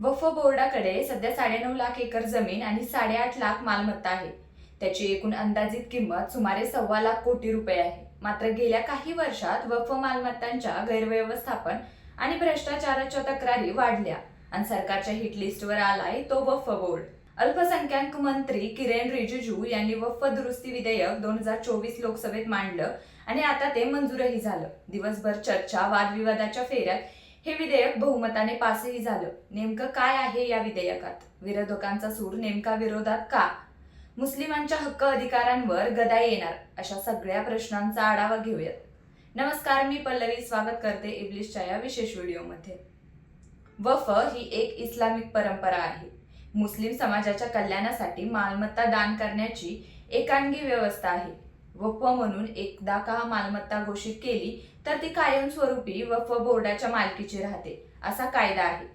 वफ बोर्डाकडे सध्या साडेनऊ लाख एकर जमीन आणि साडेआठ लाख मालमत्ता आहे. त्याची एकूण अंदाजित किंमत सुमारे सव्वा लाख कोटी रुपये आहे. मात्र गेल्या काही वर्षात वफ मालमत्तांच्या गैरव्यवस्थापन आणि भ्रष्टाचाराच्या तक्रारी वाढल्या आणि सरकारच्या हिटलिस्टवर आलाय तो वफ बोर्ड. अल्पसंख्याक मंत्री किरेन रिजिजू यांनी वफ दुरुस्ती विधेयक दोन हजार चोवीस लोकसभेत मांडलं आणि आता ते मंजूरही झालं. दिवसभर चर्चा वादविवादाच्या फेऱ्यात हे विधेयक बहुमताने पासही झालं. नेमकं काय आहे या विधेयकात? विरोधकांचा सूर नेमका विरोधात का? मुस्लिमांच्या हक्क अधिकारांवर गदा येणार अशा सगळ्या प्रश्नांचा आढावा घेऊयात. नमस्कार मी पल्लवी. स्वागत करते इब्लिशच्या या विशेष व्हिडिओमध्ये. वफ ही एक इस्लामिक परंपरा आहे. मुस्लिम समाजाच्या कल्याणासाठी मालमत्ता दान करण्याची एकांगी व्यवस्था आहे. वफ म्हणून एकदा का मालमत्ता घोषित केली तर ती कायमस्वरूपी वफ बोर्डाच्या मालकीची राहते असा कायदा आहे.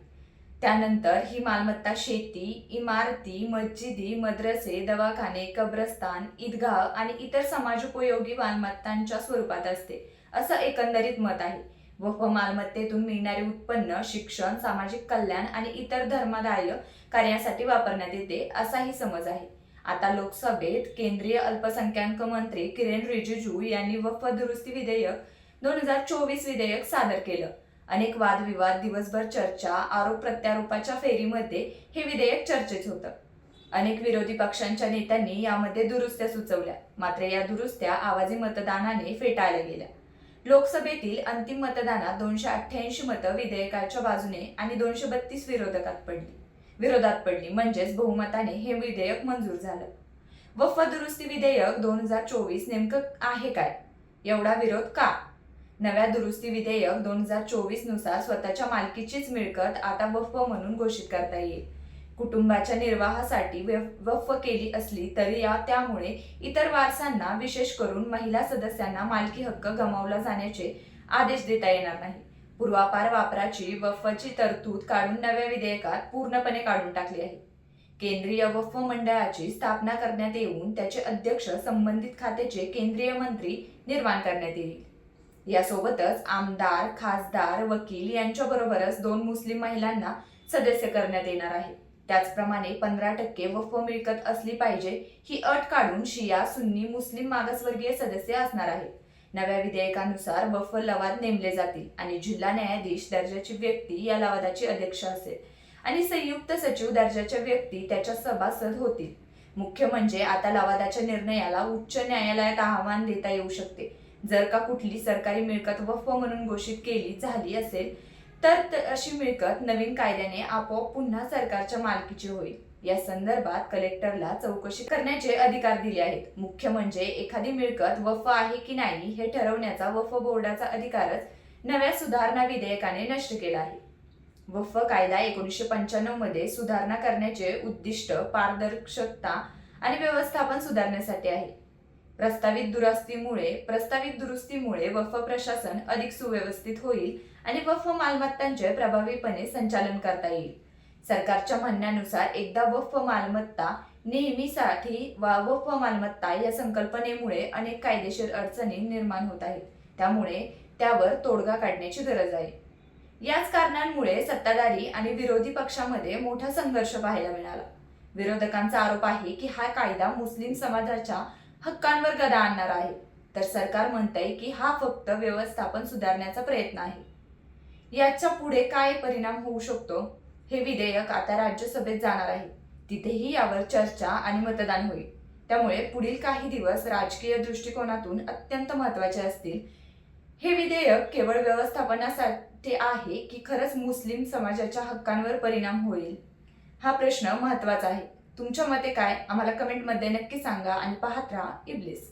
त्यानंतर ही मालमत्ता शेती इमारती मस्जिदी मद्रसे दवाखाने कब्रस्तान ईदगाह आणि इतर समाजोपयोगी मालमत्तांच्या स्वरूपात असते असं एकंदरीत मत आहे. वफ मालमत्तेतून मिळणारे उत्पन्न शिक्षण सामाजिक कल्याण आणि इतर धर्मदाय कार्यासाठी वापरण्यात येते असाही समज आहे. आता लोकसभेत केंद्रीय अल्पसंख्याक मंत्री किरेन रिजिजू यांनी वफ दुरुस्ती विधेयक दोन हजार चोवीस विधेयक सादर केलं. अनेक वादविवाद दिवसभर चर्चा आरोप प्रत्यारोपाच्या फेरीमध्ये हे विधेयक चर्चेत होतं. अनेक विरोधी पक्षांच्या नेत्यांनी यामध्ये दुरुस्त्या सुचवल्या. मात्र या दुरुस्त्या आवाजी मतदानाने फेटाळल्या गेल्या. लोकसभेतील अंतिम मतदानात दोनशे अठ्ठ्याऐंशी मतं विधेयकाच्या बाजूने आणि दोनशे बत्तीस विरोधकात पडली. विरोधात पडली. म्हणजेच बहुमताने हे विधेयक मंजूर झालं. वफ दुरुस्ती विधेयक दोन हजार चोवीस नेमकं आहे काय? एवढा विरोध का? नव्या दुरुस्ती विधेयक दोन हजार चोवीसनुसार स्वतःच्या मालकीचीच मिळकत आता वफ म्हणून घोषित करता येईल. कुटुंबाच्या निर्वाहासाठी वफ केली असली तरी या त्यामुळे इतर वारसांना विशेष करून महिला सदस्यांना मालकी हक्क गमावला जाण्याचे आदेश देता येणार नाही. पूर्वापार वापराची वफची तरतूद काढून नव्या विधेयकात पूर्णपणे काढून टाकली आहे. केंद्रीय वफ मंडळाची स्थापना करण्यात येऊन त्याचे अध्यक्ष संबंधित खात्याचे केंद्रीय मंत्री निर्माण करण्यात येईल. यासोबतच आमदार खासदार वकील यांच्याबरोबरच दोन मुस्लिम महिलांना सदस्य करण्यात येणार आहे. त्याचप्रमाणे पंधरा टक्के वफ मिळकत असली पाहिजे ही अट काढून शिया सुन्नी मुस्लिम मागासवर्गीय सदस्य असणार आहेत. नव्या विधेयकानुसार वफ लवाद नेमले जातील आणि जिल्हा न्यायाधीश दर्जाची व्यक्ती या लवादाची अध्यक्ष असेल. आणि संयुक्त सचिव दर्जाच्या व्यक्ती त्याच्या सभासद होतील. मुख्य म्हणजे आता लवादाच्या निर्णयाला उच्च न्यायालयात आव्हान देता येऊ शकते. जर का कुठली सरकारी मिळकत वफ म्हणून घोषित केली झाली असेल तर त- अशी मिळकत नवीन कायद्याने आपोआप पुन्हा सरकारच्या मालकीची होईल. या संदर्भात कलेक्टरला चौकशी करण्याचे अधिकार दिले आहेत. मुख्य म्हणजे एखादी मिळकत वफ आहे की नाही हे ठरवण्याचा वफ बोर्डाचा अधिकारच नव्या सुधारणा विधेयकाने नष्ट केला आहे. वफ कायदा एकोणीसशे पंच्याण्णवमध्ये सुधारणा करण्याचे उद्दिष्ट पारदर्शकता आणि व्यवस्थापन सुधारण्यासाठी आहे. प्रस्तावित दुरुस्तीमुळे प्रस्तावित दुरुस्तीमुळे वफ प्रशासन अधिक सुव्यवस्थित होईल आणि वफ मालमत्तांचे प्रभावीपणे संचालन करता येईल. सरकारच्या म्हणण्यानुसार एकदा वफ मालमत्ता नेहमीसाठी वा वफ मालमत्ता या संकल्पनेमुळे अनेक कायदेशीर अडचणी निर्माण होत आहेत. त्यामुळे त्यावर तोडगा काढण्याची गरज आहे. याच कारणांमुळे सत्ताधारी आणि विरोधी पक्षामध्ये मोठा संघर्ष पाहायला मिळाला. विरोधकांचा आरोप आहे की हा कायदा मुस्लिम समाजाच्या हक्कांवर गदा आणणार आहे. तर सरकार म्हणतंय की हा फक्त व्यवस्थापन सुधारण्याचा प्रयत्न आहे. याच्यापुढे काय परिणाम होऊ शकतो हे विधेयक आता राज्यसभेत जाणार आहे. तिथेही यावर चर्चा आणि मतदान होईल. त्यामुळे पुढील काही दिवस राजकीय दृष्टिकोनातून अत्यंत महत्त्वाचे असतील. हे विधेयक केवळ व्यवस्थापनासाठी आहे की खरंच मुस्लिम समाजाच्या हक्कांवर परिणाम होईल? हा प्रश्न महत्त्वाचा आहे. तुमच्या मते काय? आम्हाला कमेंटमध्ये नक्की सांगा आणि पाहत राहा इब्लिस.